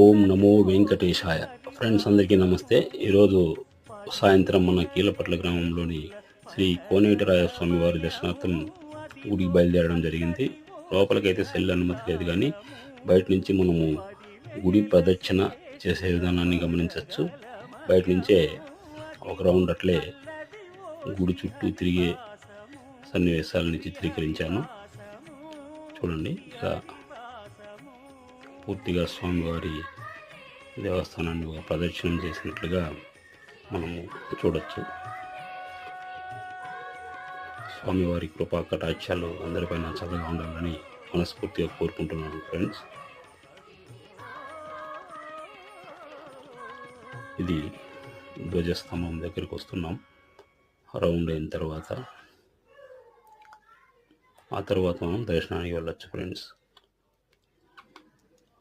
ఓం నమో వెంకటేశాయ. Friends అందరికీ నమస్తే. ఈరోజు సాయంత్రం మన కీలపట్ల గ్రామంలోని శ్రీ కోనేటరాయ స్వామి వారి దర్శనార్థం గుడికి బయలుదేరడం జరిగింది. లోపలికైతే సెల్ అనుమతి లేదు కానీ బయట నుంచి మనము గుడి ప్రదక్షిణ చేసే విధానాన్ని గమనించవచ్చు. బయట నుంచే ఒక రౌండ్ అట్లే గుడి చుట్టూ తిరిగే సన్నివేశాలని చిత్రీకరించాను. చూడండి ఇలా పూర్తిగా స్వామివారి దేవస్థానాన్ని ఒక ప్రదక్షిణం చేసినట్లుగా మనము చూడొచ్చు. స్వామివారి కృపా కటాక్షాలు అందరిపైన చక్కగా ఉండాలని మనస్ఫూర్తిగా కోరుకుంటున్నాను ఫ్రెండ్స్. ఇది ధ్వజస్తంభం దగ్గరికి వస్తున్నాం. రౌండ్ అయిన తర్వాత ఆ తర్వాత మనం దర్శనానికి వెళ్ళొచ్చు ఫ్రెండ్స్.